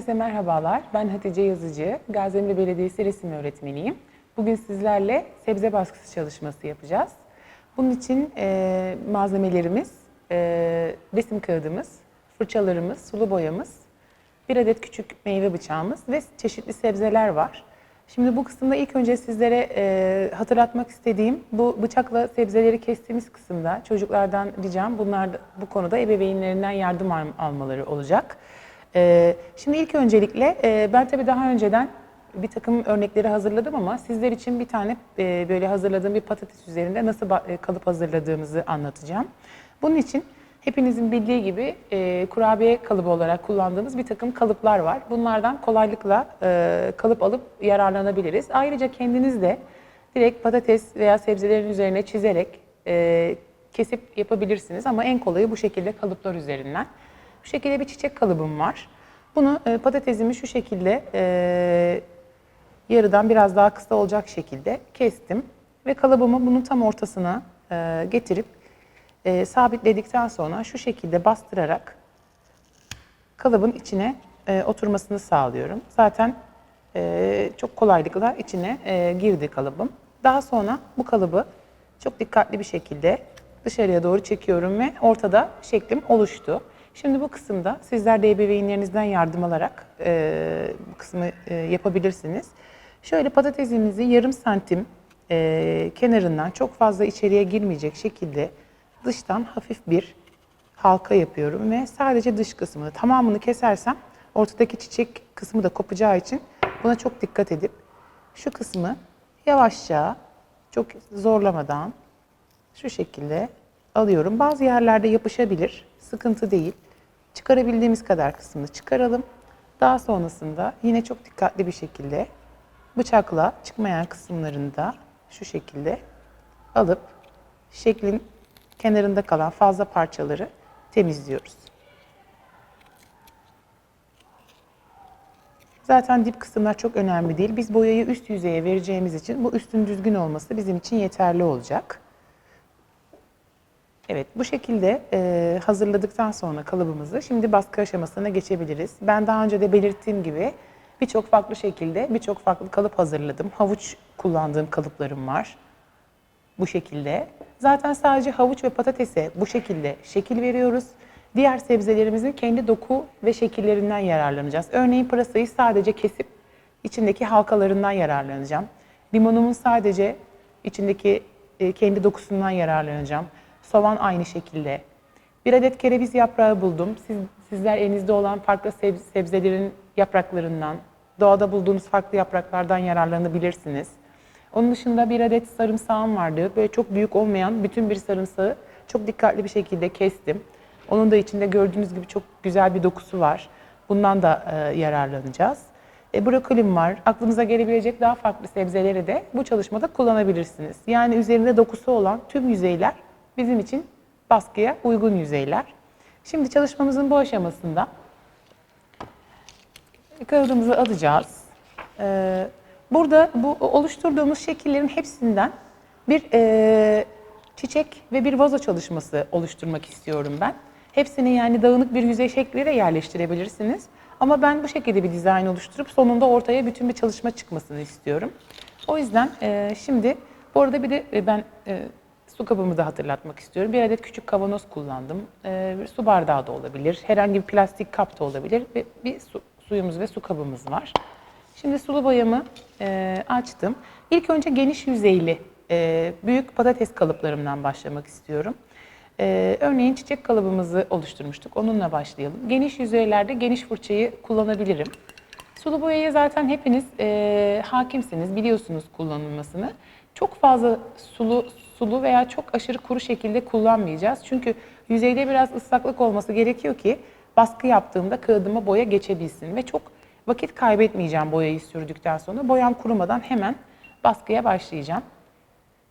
Herkese merhabalar. Ben Hatice Yazıcı, Gaziantep Belediyesi resim öğretmeniyim. Bugün sizlerle sebze baskısı çalışması yapacağız. Bunun için e, malzemelerimiz, e, resim kağıdımız, fırçalarımız, sulu boyamız, bir adet küçük meyve bıçağımız ve çeşitli sebzeler var. Şimdi bu kısımda ilk önce sizlere e, hatırlatmak istediğim bu bıçakla sebzeleri kestiğimiz kısımda çocuklardan ricam bunlar bu konuda ebeveynlerinden yardım al- almaları olacak. E, şimdi ilk öncelikle e, ben tabii daha önceden bir takım örnekleri hazırladım ama sizler için bir tane e, böyle hazırladığım bir patates üzerinde nasıl e, kalıp hazırladığımızı anlatacağım. Bunun için hepinizin bildiği gibi kurabiye kalıbı olarak kullandığımız bir takım kalıplar var. Bunlardan kolaylıkla kalıp alıp yararlanabiliriz. Ayrıca kendiniz de direkt patates veya sebzelerin üzerine çizerek kesip yapabilirsiniz ama en kolayı bu şekilde kalıplar üzerinden. Bu şekilde bir çiçek kalıbım var. Bunu e, patatesimi şu şekilde e, yarıdan biraz daha kısa olacak şekilde kestim. Ve kalıbımı bunun tam ortasına e, getirip e, sabitledikten sonra şu şekilde bastırarak kalıbın içine e, oturmasını sağlıyorum. Zaten e, çok kolaylıkla içine e, girdi kalıbım. Daha sonra bu kalıbı çok dikkatli bir şekilde dışarıya doğru çekiyorum ve ortada şeklim oluştu. Şimdi bu kısımda sizler de ebeveynlerinizden yardım alarak e, bu kısmı e, yapabilirsiniz. Şöyle patatesimizi yarım santim e, kenarından çok fazla içeriye girmeyecek şekilde dıştan hafif bir halka yapıyorum ve sadece dış kısmını tamamını kesersem ortadaki çiçek kısmı da kopacağı için buna çok dikkat edip şu kısmı yavaşça çok zorlamadan şu şekilde alıyorum. Bazı yerlerde yapışabilir, sıkıntı değil. Çıkarabildiğimiz kadar kısmını çıkaralım. Daha sonrasında yine çok dikkatli bir şekilde bıçakla çıkmayan kısımlarını da şu şekilde alıp şeklin kenarında kalan fazla parçaları temizliyoruz. Zaten dip kısımlar çok önemli değil. Biz boyayı üst yüzeye vereceğimiz için bu üstün düzgün olması bizim için yeterli olacak. Evet bu şekilde e, hazırladıktan sonra kalıbımızı şimdi baskı aşamasına geçebiliriz. Ben daha önce de belirttiğim gibi birçok farklı şekilde birçok farklı kalıp hazırladım. Havuç kullandığım kalıplarım var bu şekilde. Zaten sadece havuç ve patatese bu şekilde şekil veriyoruz. Diğer sebzelerimizin kendi doku ve şekillerinden yararlanacağız. Örneğin pırasayı sadece kesip içindeki halkalarından yararlanacağım. Limonumun sadece içindeki e, kendi dokusundan yararlanacağım. Soğan aynı şekilde. Bir adet kereviz yaprağı buldum. Siz, sizler elinizde olan farklı seb- sebzelerin yapraklarından, doğada bulduğunuz farklı yapraklardan yararlanabilirsiniz. Onun dışında bir adet sarımsağım vardı. Böyle çok büyük olmayan bütün bir sarımsağı çok dikkatli bir şekilde kestim. Onun da içinde gördüğünüz gibi çok güzel bir dokusu var. Bundan da e, yararlanacağız. E, brokolim var. Aklınıza gelebilecek daha farklı sebzeleri de bu çalışmada kullanabilirsiniz. Yani üzerinde dokusu olan tüm yüzeyler bizim için baskıya uygun yüzeyler. Şimdi çalışmamızın bu aşamasında kağıdımızı alacağız. Ee, Burada bu oluşturduğumuz şekillerin hepsinden bir e, çiçek ve bir vazo çalışması oluşturmak istiyorum ben. Hepsini yani dağınık bir yüzey şekliyle yerleştirebilirsiniz. Ama ben bu şekilde bir dizayn oluşturup sonunda ortaya bütün bir çalışma çıkmasını istiyorum. O yüzden e, şimdi bu arada bir de e, ben e, su kabımı da hatırlatmak istiyorum. Bir adet küçük kavanoz kullandım. E, bir su bardağı da olabilir. Herhangi bir plastik kap da olabilir. Ve bir su, suyumuz ve su kabımız var. Şimdi sulu boyamı e, açtım. İlk önce geniş yüzeyli e, büyük patates kalıplarımdan başlamak istiyorum. E, örneğin çiçek kalıbımızı oluşturmuştuk. Onunla başlayalım. Geniş yüzeylerde geniş fırçayı kullanabilirim. Sulu boyayı zaten hepiniz e, hakimsiniz, biliyorsunuz kullanılmasını. Çok fazla sulu sulu veya çok aşırı kuru şekilde kullanmayacağız. Çünkü yüzeyde biraz ıslaklık olması gerekiyor ki baskı yaptığımda kağıdıma boya geçebilsin ve çok vakit kaybetmeyeceğim boyayı sürdükten sonra. Boyam kurumadan hemen baskıya başlayacağım.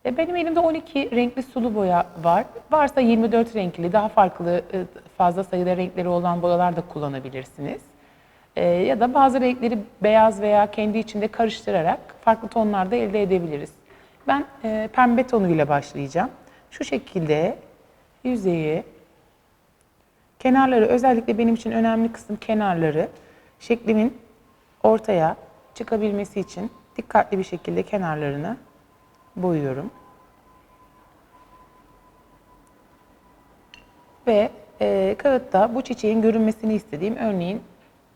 E, Benim elimde 12 renkli sulu boya var. Varsa 24 renkli, daha farklı e, fazla sayıda renkleri olan boyalar da kullanabilirsiniz. E, Ya da bazı renkleri beyaz veya kendi içinde karıştırarak farklı tonlarda elde edebiliriz. Ben e, pembe tonuyla başlayacağım. Şu şekilde yüzeyi, kenarları özellikle benim için önemli kısım kenarları şeklimin ortaya çıkabilmesi için dikkatli bir şekilde kenarlarını boyuyorum. Ve e, kağıtta bu çiçeğin görünmesini istediğim örneğin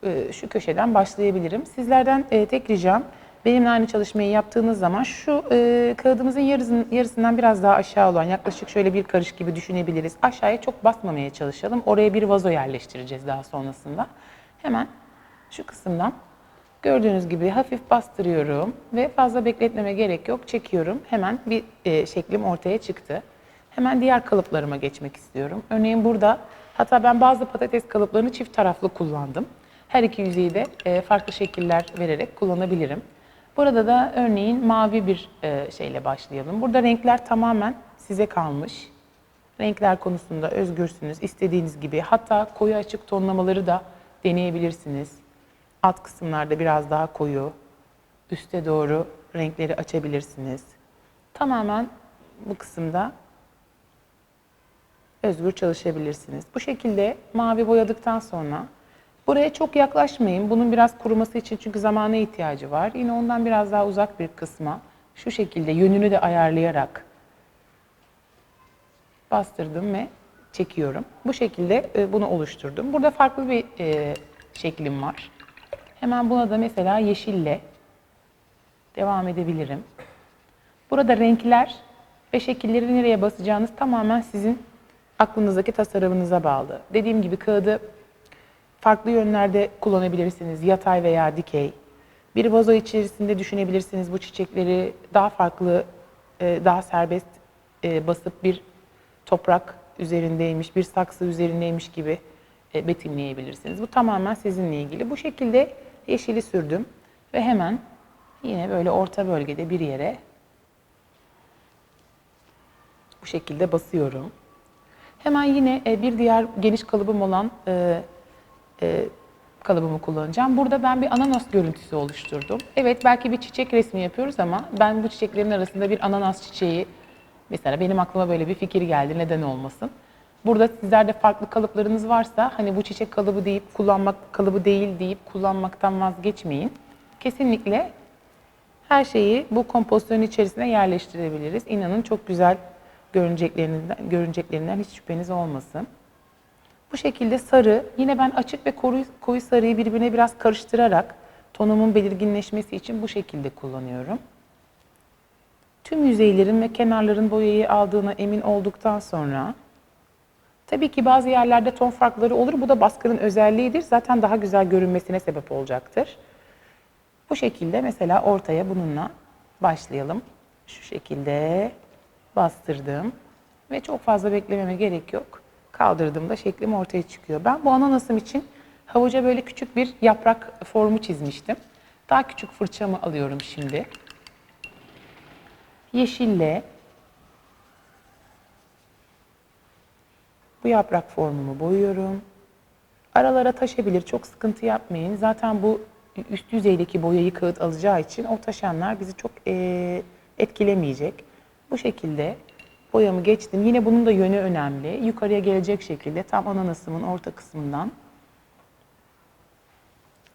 e, şu köşeden başlayabilirim. Sizlerden e, tek ricam benimle aynı çalışmayı yaptığınız zaman şu e, kağıdımızın yarısının, yarısından biraz daha aşağı olan yaklaşık şöyle bir karış gibi düşünebiliriz. Aşağıya çok basmamaya çalışalım. Oraya bir vazo yerleştireceğiz daha sonrasında. Hemen şu kısımdan gördüğünüz gibi hafif bastırıyorum ve fazla bekletmeme gerek yok. Çekiyorum. Hemen bir e, şeklim ortaya çıktı. Hemen diğer kalıplarıma geçmek istiyorum. Örneğin burada hatta ben bazı patates kalıplarını çift taraflı kullandım. Her iki yüzeyi de e, farklı şekiller vererek kullanabilirim. Burada da örneğin mavi bir e, şeyle başlayalım. Burada renkler tamamen size kalmış. Renkler konusunda özgürsünüz. İstediğiniz gibi hatta koyu açık tonlamaları da deneyebilirsiniz. Alt kısımlarda biraz daha koyu, üste doğru renkleri açabilirsiniz. Tamamen bu kısımda özgür çalışabilirsiniz. Bu şekilde mavi boyadıktan sonra buraya çok yaklaşmayın. Bunun biraz kuruması için çünkü zamana ihtiyacı var. Yine ondan biraz daha uzak bir kısma şu şekilde yönünü de ayarlayarak bastırdım ve çekiyorum. Bu şekilde e, bunu oluşturdum. Burada farklı bir e, şeklim var. Hemen buna da mesela yeşille devam edebilirim. Burada renkler ve şekilleri nereye basacağınız tamamen sizin aklınızdaki tasarımınıza bağlı. Dediğim gibi kağıdı farklı yönlerde kullanabilirsiniz. Yatay veya dikey. Bir vazo içerisinde düşünebilirsiniz bu çiçekleri daha farklı, e, daha serbest e, basıp bir toprak üzerindeymiş, bir saksı üzerindeymiş gibi e, betimleyebilirsiniz. Bu tamamen sizinle ilgili. Bu şekilde yeşili sürdüm ve hemen yine böyle orta bölgede bir yere bu şekilde basıyorum. Hemen yine bir diğer geniş kalıbım olan e, kalıbımı kullanacağım. Burada ben bir ananas görüntüsü oluşturdum. Evet belki bir çiçek resmi yapıyoruz ama ben bu çiçeklerin arasında bir ananas çiçeği, mesela benim aklıma böyle bir fikir geldi neden olmasın. Burada sizlerde farklı kalıplarınız varsa hani bu çiçek kalıbı deyip kullanmak kalıbı değil deyip kullanmaktan vazgeçmeyin. Kesinlikle her şeyi bu kompozisyonun içerisine yerleştirebiliriz. İnanın çok güzel görüneceklerinden, görüneceklerinden hiç şüpheniz olmasın. Bu şekilde sarı, yine ben açık ve koyu, koyu sarıyı birbirine biraz karıştırarak tonumun belirginleşmesi için bu şekilde kullanıyorum. Tüm yüzeylerin ve kenarların boyayı aldığına emin olduktan sonra tabii ki bazı yerlerde ton farkları olur. Bu da baskının özelliğidir. Zaten daha güzel görünmesine sebep olacaktır. Bu şekilde mesela ortaya bununla başlayalım. Şu şekilde bastırdım ve çok fazla beklememe gerek yok. Kaldırdığımda şeklim ortaya çıkıyor. Ben bu ananasım için havuca böyle küçük bir yaprak formu çizmiştim. Daha küçük fırçamı alıyorum şimdi. Yeşille bu yaprak formumu boyuyorum. Aralara taşabilir, çok sıkıntı yapmayın. Zaten bu üst yüzeydeki boyayı kağıt alacağı için o taşanlar bizi çok e, etkilemeyecek. Bu şekilde boyamı geçtim. Yine bunun da yönü önemli. Yukarıya gelecek şekilde tam ananasımın orta kısmından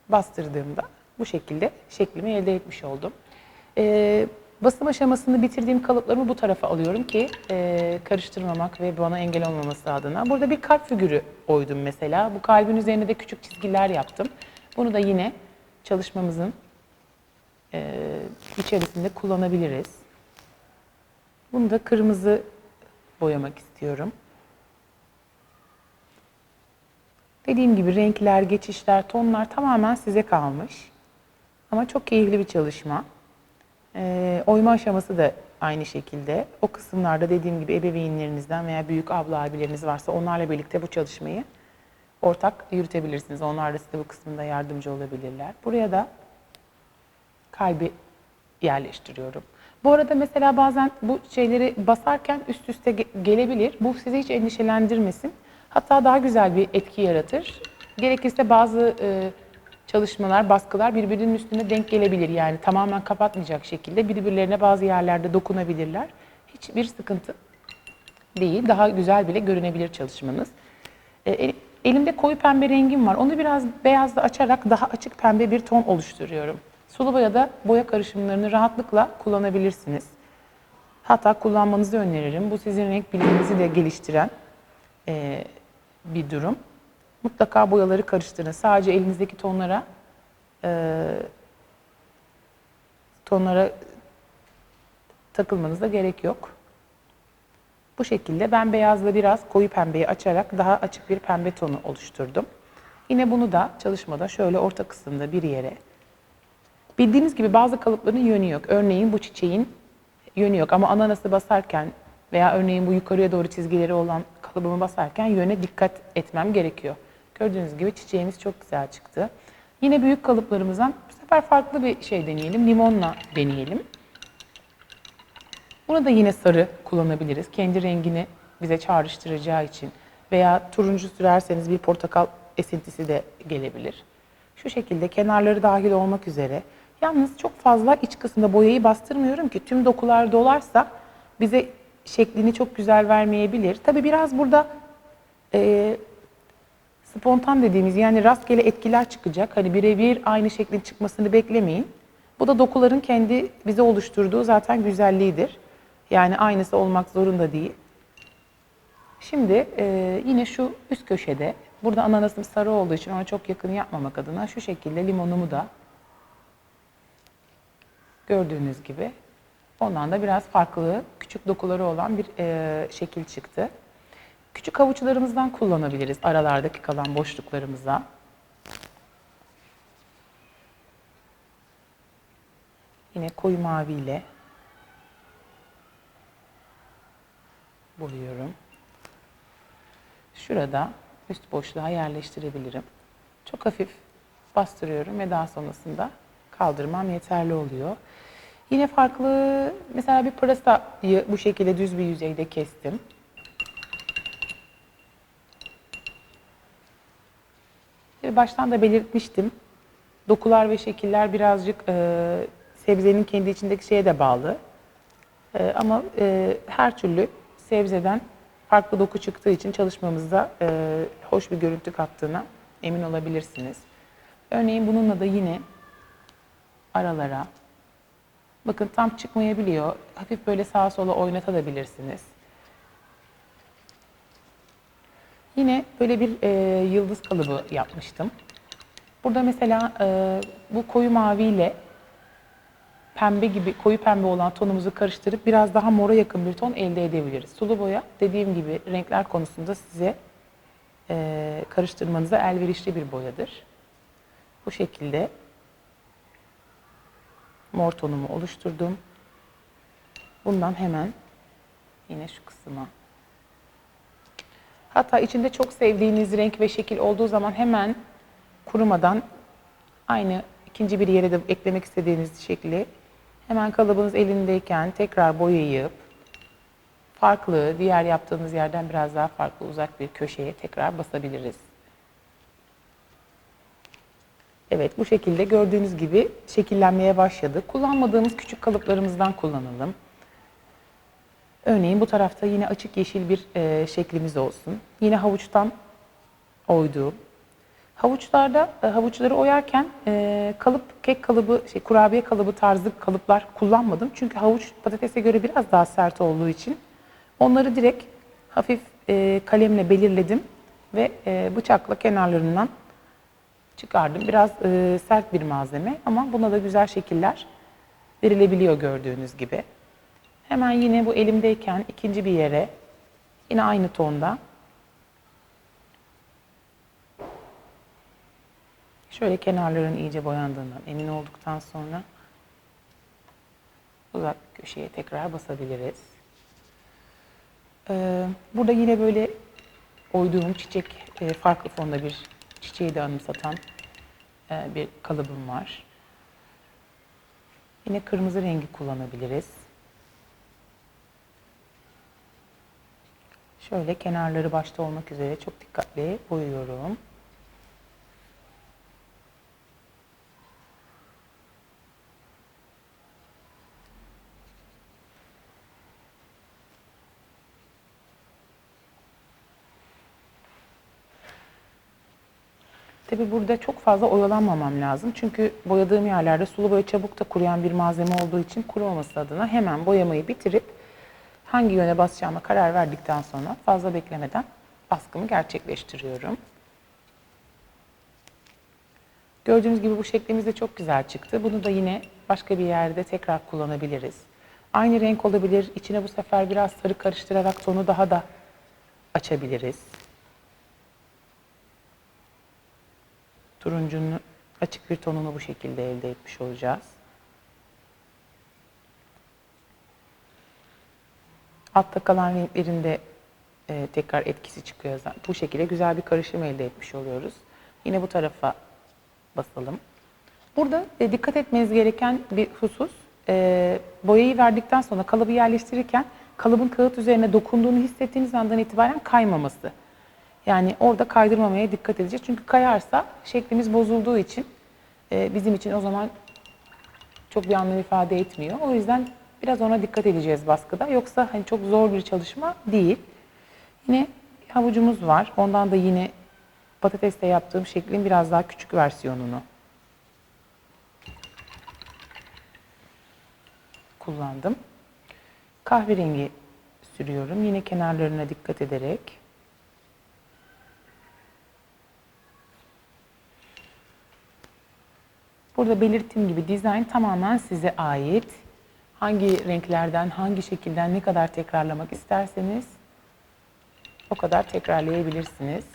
bastırdığımda bu şekilde şeklimi elde etmiş oldum. Ee, basım aşamasını bitirdiğim kalıplarımı bu tarafa alıyorum ki e, karıştırmamak ve bana engel olmaması adına. Burada bir kalp figürü oydum mesela. Bu kalbin üzerine de küçük çizgiler yaptım. Bunu da yine çalışmamızın e, içerisinde kullanabiliriz. Bunu da kırmızı boyamak istiyorum. Dediğim gibi renkler, geçişler, tonlar tamamen size kalmış. Ama çok keyifli bir çalışma. Ee, oyma aşaması da aynı şekilde. O kısımlarda dediğim gibi ebeveynlerinizden veya büyük abla abileriniz varsa onlarla birlikte bu çalışmayı ortak yürütebilirsiniz. Onlar da size bu kısmında yardımcı olabilirler. Buraya da kalbi yerleştiriyorum. Bu arada mesela bazen bu şeyleri basarken üst üste ge- gelebilir. Bu sizi hiç endişelendirmesin. Hatta daha güzel bir etki yaratır. Gerekirse bazı e, çalışmalar, baskılar birbirinin üstüne denk gelebilir. Yani tamamen kapatmayacak şekilde birbirlerine bazı yerlerde dokunabilirler. Hiçbir sıkıntı değil. Daha güzel bile görünebilir çalışmanız. E, Elimde koyu pembe rengim var. Onu biraz beyazla açarak daha açık pembe bir ton oluşturuyorum. Sulu boyada boya karışımlarını rahatlıkla kullanabilirsiniz. Hatta kullanmanızı öneririm. Bu sizin renk biliminizi de geliştiren eee, bir durum. Mutlaka boyaları karıştırın. Sadece elinizdeki tonlara eee, tonlara takılmanıza gerek yok. Bu şekilde ben beyazla biraz koyu pembeyi açarak daha açık bir pembe tonu oluşturdum. Yine bunu da çalışmada şöyle orta kısımda bir yere. Bildiğiniz gibi bazı kalıpların yönü yok. Örneğin bu çiçeğin yönü yok ama ananası basarken veya örneğin bu yukarıya doğru çizgileri olan kalıbımı basarken yöne dikkat etmem gerekiyor. Gördüğünüz gibi çiçeğimiz çok güzel çıktı. Yine büyük kalıplarımızdan bu sefer farklı bir şey deneyelim. Limonla deneyelim. Bunu da yine sarı kullanabiliriz. Kendi rengini bize çağrıştıracağı için. Veya turuncu sürerseniz bir portakal esintisi de gelebilir. Şu şekilde kenarları dahil olmak üzere. Yalnız çok fazla iç kısımda boyayı bastırmıyorum ki tüm dokular dolarsa bize şeklini çok güzel vermeyebilir. Tabi biraz burada e, spontan dediğimiz yani rastgele etkiler çıkacak. Hani birebir aynı şeklin çıkmasını beklemeyin. Bu da dokuların kendi bize oluşturduğu zaten güzelliğidir. Yani aynısı olmak zorunda değil. Şimdi e, yine şu üst köşede, burada ananasım sarı olduğu için ona çok yakın yapmamak adına şu şekilde limonumu da gördüğünüz gibi ondan da biraz farklı küçük dokuları olan bir e, şekil çıktı. Küçük havuçlarımızdan kullanabiliriz aralardaki kalan boşluklarımıza. Yine koyu maviyle boyuyorum. Şurada üst boşluğa yerleştirebilirim. Çok hafif bastırıyorum ve daha sonrasında kaldırmam yeterli oluyor. Yine farklı, mesela bir pırasayı bu şekilde düz bir yüzeyde kestim. Baştan da belirtmiştim. Dokular ve şekiller birazcık e, sebzenin kendi içindeki şeye de bağlı. E, ama e, her türlü sebzeden farklı doku çıktığı için çalışmamızda e, hoş bir görüntü kattığına emin olabilirsiniz. Örneğin bununla da yine aralara, bakın tam çıkmayabiliyor. Hafif böyle sağa sola oynatabilirsiniz. Yine böyle bir e, yıldız kalıbı yapmıştım. Burada mesela e, bu koyu maviyle pembe gibi koyu pembe olan tonumuzu karıştırıp biraz daha mora yakın bir ton elde edebiliriz. Sulu boya dediğim gibi renkler konusunda size e, karıştırmanıza elverişli bir boyadır. Bu şekilde mor tonumu oluşturdum. Bundan hemen yine şu kısma Hatta içinde çok sevdiğiniz renk ve şekil olduğu zaman hemen kurumadan aynı ikinci bir yere de eklemek istediğiniz şekli hemen kalıbınız elindeyken tekrar boyayıp farklı, diğer yaptığınız yerden biraz daha farklı uzak bir köşeye tekrar basabiliriz. Evet bu şekilde gördüğünüz gibi şekillenmeye başladı. Kullanmadığımız küçük kalıplarımızdan kullanalım. Örneğin bu tarafta yine açık yeşil bir e, şeklimiz olsun. Yine havuçtan oyduğum. Havuçlarda e, havuçları oyarken e, kalıp kek kalıbı, şey kurabiye kalıbı tarzı kalıplar kullanmadım. Çünkü havuç patatese göre biraz daha sert olduğu için onları direkt hafif e, kalemle belirledim ve e, bıçakla kenarlarından çıkardım. Biraz e, sert bir malzeme ama buna da güzel şekiller verilebiliyor gördüğünüz gibi. Hemen yine bu elimdeyken ikinci bir yere yine aynı tonda şöyle kenarların iyice boyandığından emin olduktan sonra uzak köşeye tekrar basabiliriz. Ee, burada yine böyle oyduğum çiçek e, farklı fonda bir çiçeği de anımsatan e, bir kalıbım var. Yine kırmızı rengi kullanabiliriz. Şöyle kenarları başta olmak üzere çok dikkatli boyuyorum. Tabi burada çok fazla oyalanmamam lazım. Çünkü boyadığım yerlerde sulu boya çabuk da kuruyan bir malzeme olduğu için kurumaması adına hemen boyamayı bitirip hangi yöne basacağıma karar verdikten sonra fazla beklemeden baskımı gerçekleştiriyorum. Gördüğünüz gibi bu şeklimiz de çok güzel çıktı. Bunu da yine başka bir yerde tekrar kullanabiliriz. Aynı renk olabilir. İçine bu sefer biraz sarı karıştırarak tonu daha da açabiliriz. Turuncunun açık bir tonunu bu şekilde elde etmiş olacağız. Altta kalan renklerin de e, tekrar etkisi çıkıyor. Bu şekilde güzel bir karışım elde etmiş oluyoruz. Yine bu tarafa basalım. Burada e, dikkat etmeniz gereken bir husus, e, boyayı verdikten sonra kalıbı yerleştirirken kalıbın kağıt üzerine dokunduğunu hissettiğiniz andan itibaren kaymaması. Yani orada kaydırmamaya dikkat edeceğiz. Çünkü kayarsa şeklimiz bozulduğu için e, bizim için o zaman çok bir anlam ifade etmiyor. O yüzden biraz ona dikkat edeceğiz baskıda. Yoksa hani çok zor bir çalışma değil. Yine havucumuz var. Ondan da yine patateste yaptığım şeklin biraz daha küçük versiyonunu kullandım. Kahverengi sürüyorum. Yine kenarlarına dikkat ederek. Burada belirttiğim gibi dizayn tamamen size ait. Hangi renklerden, hangi şekilden ne kadar tekrarlamak isterseniz o kadar tekrarlayabilirsiniz.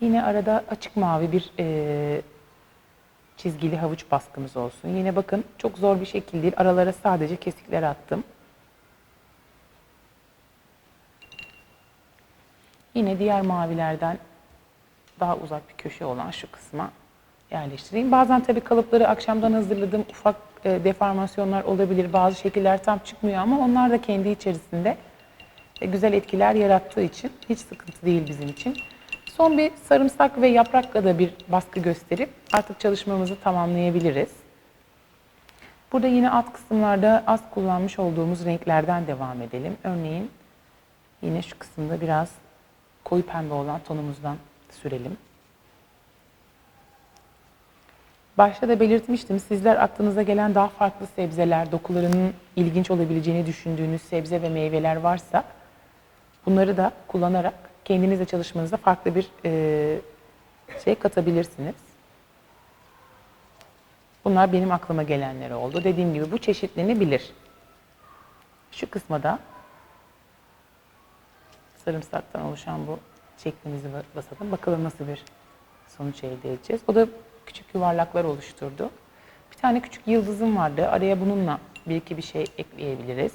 Yine arada açık mavi bir e, çizgili havuç baskımız olsun. Yine bakın çok zor bir şekil değil. Aralara sadece kesikler attım. Yine diğer mavilerden daha uzak bir köşe olan şu kısma yerleştireyim. Bazen tabii kalıpları akşamdan hazırladığım ufak e, deformasyonlar olabilir. Bazı şekiller tam çıkmıyor ama onlar da kendi içerisinde e, güzel etkiler yarattığı için hiç sıkıntı değil bizim için. Son bir sarımsak ve yaprakla da bir baskı gösterip artık çalışmamızı tamamlayabiliriz. Burada yine alt kısımlarda az kullanmış olduğumuz renklerden devam edelim. Örneğin yine şu kısımda biraz koyu pembe olan tonumuzdan sürelim. Başta da belirtmiştim. Sizler aklınıza gelen daha farklı sebzeler, dokularının ilginç olabileceğini düşündüğünüz sebze ve meyveler varsa bunları da kullanarak kendinizle çalışmanızda farklı bir e, şey katabilirsiniz. Bunlar benim aklıma gelenler oldu. Dediğim gibi bu çeşitlenebilir. Şu kısma da sarımsaktan oluşan bu şeklimizi basalım. Bakalım nasıl bir sonuç elde edeceğiz. O da küçük yuvarlaklar oluşturdu. Bir tane küçük yıldızım vardı. Araya bununla bir iki bir şey ekleyebiliriz.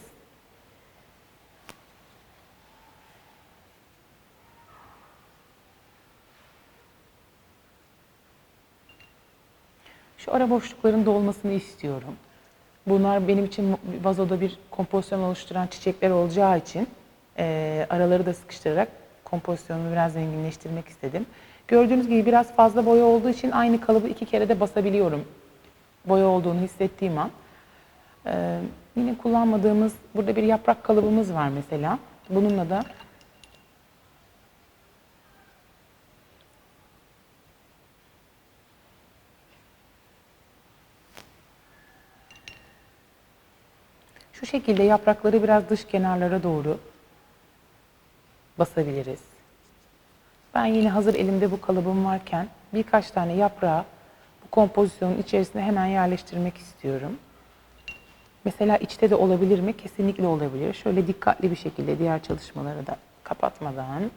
Şu ara boşlukların dolmasını istiyorum. Bunlar benim için vazoda bir kompozisyon oluşturan çiçekler olacağı için e, araları da sıkıştırarak kompozisyonumu biraz zenginleştirmek istedim. Gördüğünüz gibi biraz fazla boya olduğu için aynı kalıbı iki kere de basabiliyorum. Boya olduğunu hissettiğim an. Ee, yine kullanmadığımız, burada bir yaprak kalıbımız var mesela. Bununla da şu şekilde yaprakları biraz dış kenarlara doğru basabiliriz. Ben yine hazır elimde bu kalıbım varken birkaç tane yaprağı bu kompozisyonun içerisine hemen yerleştirmek istiyorum. Mesela içte de olabilir mi? Kesinlikle olabilir. Şöyle dikkatli bir şekilde diğer çalışmaları da kapatmadan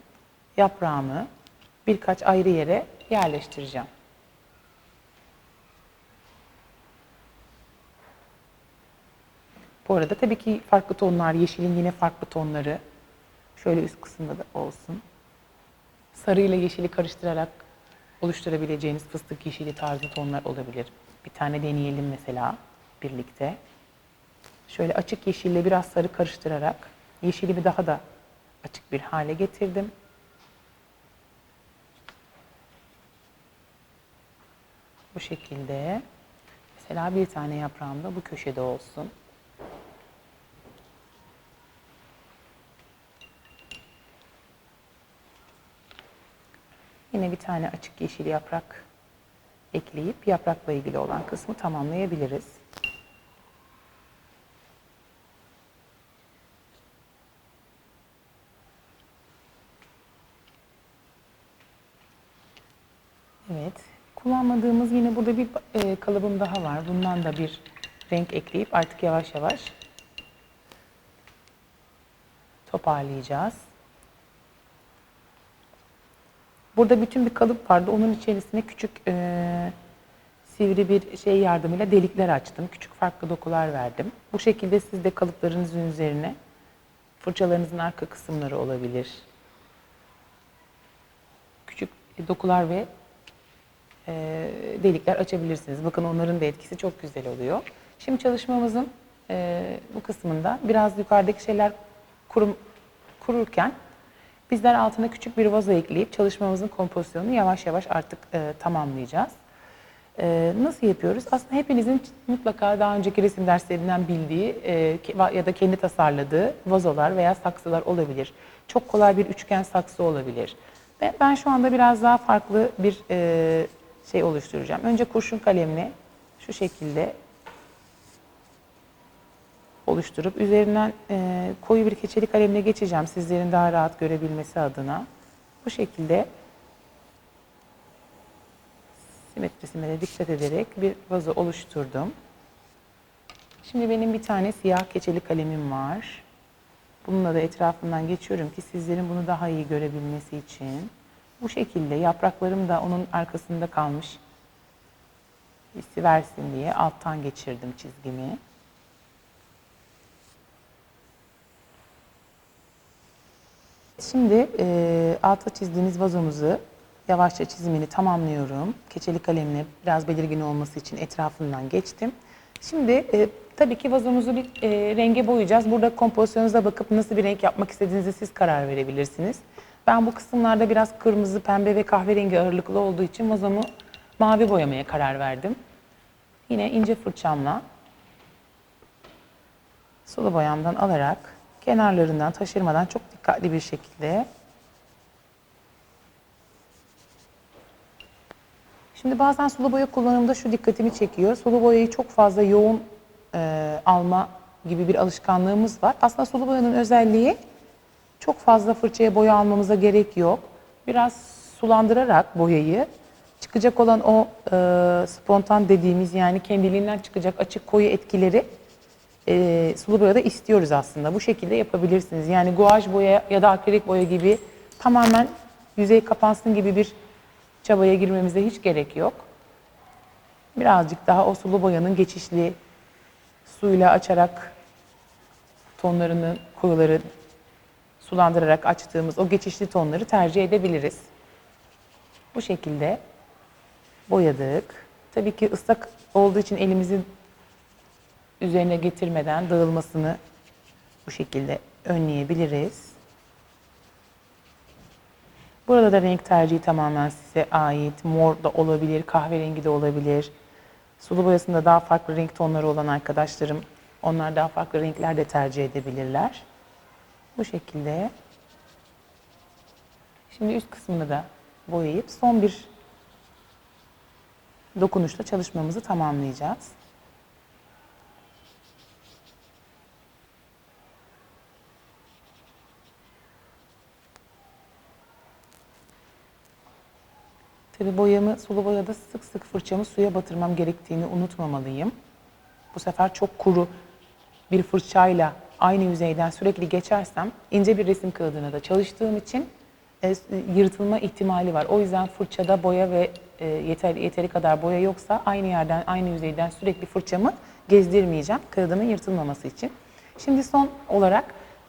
yaprağımı birkaç ayrı yere yerleştireceğim. Bu arada tabii ki farklı tonlar, yeşilin yine farklı tonları şöyle üst kısımda da olsun sarı ile yeşili karıştırarak oluşturabileceğiniz fıstık yeşili tarzı tonlar olabilir. Bir tane deneyelim mesela birlikte. Şöyle açık yeşille biraz sarı karıştırarak yeşilimi daha da açık bir hale getirdim. Bu şekilde. Mesela bir tane yaprağım da bu köşede olsun. Yine bir tane açık yeşil yaprak ekleyip yaprakla ilgili olan kısmı tamamlayabiliriz. Evet. Kullanmadığımız yine burada bir e, kalıbım daha var. Bundan da bir renk ekleyip artık yavaş yavaş toparlayacağız. Burada bütün bir kalıp vardı. Onun içerisine küçük e, sivri bir şey yardımıyla delikler açtım. Küçük farklı dokular verdim. Bu şekilde siz de kalıplarınızın üzerine fırçalarınızın arka kısımları olabilir. Küçük dokular ve e, delikler açabilirsiniz. Bakın onların da etkisi çok güzel oluyor. Şimdi çalışmamızın e, bu kısmında biraz yukarıdaki şeyler kurum, kururken bizler altına küçük bir vazo ekleyip çalışmamızın kompozisyonunu yavaş yavaş artık e, tamamlayacağız. E, nasıl yapıyoruz? Aslında hepinizin mutlaka daha önceki resim derslerinden bildiği e, ya da kendi tasarladığı vazolar veya saksılar olabilir. Çok kolay bir üçgen saksı olabilir. Ben, ben şu anda biraz daha farklı bir e, şey oluşturacağım. Önce kurşun kalemle şu şekilde oluşturup üzerinden e, koyu bir keçeli kalemle geçeceğim sizlerin daha rahat görebilmesi adına. Bu şekilde simetrisine de dikkat ederek bir vazo oluşturdum. Şimdi benim bir tane siyah keçeli kalemim var. Bununla da etrafından geçiyorum ki sizlerin bunu daha iyi görebilmesi için. Bu şekilde yapraklarım da onun arkasında kalmış hissi versin diye alttan geçirdim çizgimi. Şimdi e, alta çizdiğimiz vazomuzu yavaşça çizimini tamamlıyorum. Keçeli kalemle biraz belirgin olması için etrafından geçtim. Şimdi e, tabii ki vazomuzu bir e, renge boyayacağız. Burada kompozisyonunuza bakıp nasıl bir renk yapmak istediğinizi siz karar verebilirsiniz. Ben bu kısımlarda biraz kırmızı, pembe ve kahverengi ağırlıklı olduğu için vazomu mavi boyamaya karar verdim. Yine ince fırçamla sulu boyamdan alarak kenarlarından taşırmadan çok dikkatli bir şekilde Şimdi bazen sulu boya kullanımında şu dikkatimi çekiyor. Sulu boyayı çok fazla yoğun e, alma gibi bir alışkanlığımız var. Aslında sulu boyanın özelliği çok fazla fırçaya boya almamıza gerek yok. Biraz sulandırarak boyayı çıkacak olan o e, spontan dediğimiz yani kendiliğinden çıkacak açık koyu etkileri e, sulu boyada istiyoruz aslında. Bu şekilde yapabilirsiniz. Yani guaj boya ya da akrilik boya gibi tamamen yüzey kapansın gibi bir çabaya girmemize hiç gerek yok. Birazcık daha o sulu boyanın geçişli suyla açarak tonlarını, koyuları sulandırarak açtığımız o geçişli tonları tercih edebiliriz. Bu şekilde boyadık. Tabii ki ıslak olduğu için elimizin üzerine getirmeden dağılmasını bu şekilde önleyebiliriz. Burada da renk tercihi tamamen size ait. Mor da olabilir, kahverengi de olabilir. Sulu boyasında daha farklı renk tonları olan arkadaşlarım, onlar daha farklı renkler de tercih edebilirler. Bu şekilde. Şimdi üst kısmını da boyayıp son bir dokunuşla çalışmamızı tamamlayacağız. Tabi boyamı sulu boyada sık sık fırçamı suya batırmam gerektiğini unutmamalıyım. Bu sefer çok kuru bir fırçayla aynı yüzeyden sürekli geçersem ince bir resim kağıdına da çalıştığım için e, yırtılma ihtimali var. O yüzden fırçada boya ve e, yeter, yeteri kadar boya yoksa aynı yerden, aynı yüzeyden sürekli fırçamı gezdirmeyeceğim kağıdımın yırtılmaması için. Şimdi son olarak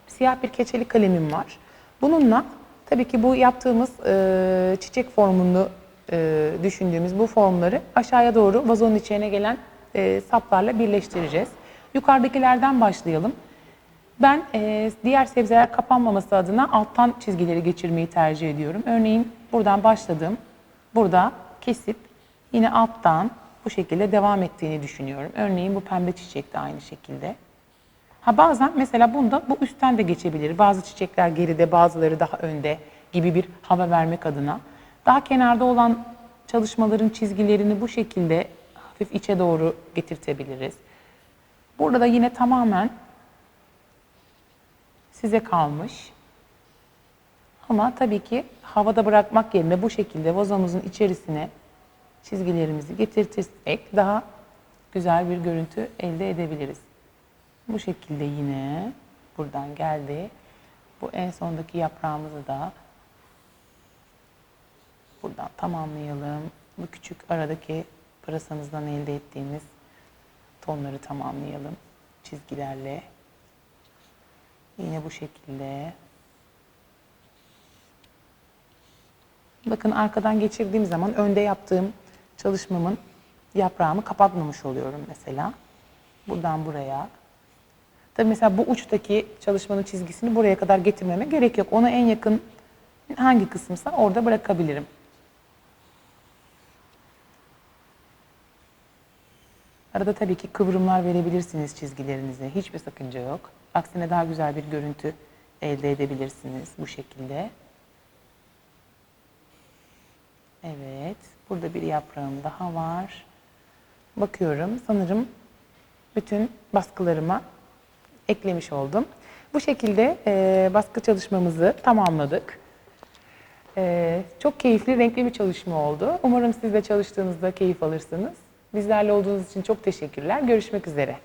siyah bir keçeli kalemim var. Bununla tabii ki bu yaptığımız e, çiçek formunu e, düşündüğümüz bu formları aşağıya doğru vazonun içine gelen e, saplarla birleştireceğiz. Yukarıdakilerden başlayalım. Ben e, diğer sebzeler kapanmaması adına alttan çizgileri geçirmeyi tercih ediyorum. Örneğin buradan başladım. Burada kesip yine alttan bu şekilde devam ettiğini düşünüyorum. Örneğin bu pembe çiçek de aynı şekilde. Ha bazen mesela bunda bu üstten de geçebilir. Bazı çiçekler geride, bazıları daha önde gibi bir hava vermek adına. Daha kenarda olan çalışmaların çizgilerini bu şekilde hafif içe doğru getirtebiliriz. Burada da yine tamamen size kalmış. Ama tabii ki havada bırakmak yerine bu şekilde vazomuzun içerisine çizgilerimizi getirtirsek daha güzel bir görüntü elde edebiliriz. Bu şekilde yine buradan geldi. Bu en sondaki yaprağımızı da buradan tamamlayalım. Bu küçük aradaki pırasamızdan elde ettiğimiz tonları tamamlayalım çizgilerle. Yine bu şekilde. Bakın arkadan geçirdiğim zaman önde yaptığım çalışmamın yaprağımı kapatmamış oluyorum mesela. Buradan buraya. Tabii mesela bu uçtaki çalışmanın çizgisini buraya kadar getirmeme gerek yok. Ona en yakın hangi kısımsa orada bırakabilirim. Arada tabii ki kıvrımlar verebilirsiniz çizgilerinize. Hiçbir sakınca yok. Aksine daha güzel bir görüntü elde edebilirsiniz bu şekilde. Evet, burada bir yaprağım daha var. Bakıyorum, sanırım bütün baskılarıma eklemiş oldum. Bu şekilde e, baskı çalışmamızı tamamladık. E, çok keyifli, renkli bir çalışma oldu. Umarım siz de çalıştığınızda keyif alırsınız. Bizlerle olduğunuz için çok teşekkürler. Görüşmek üzere.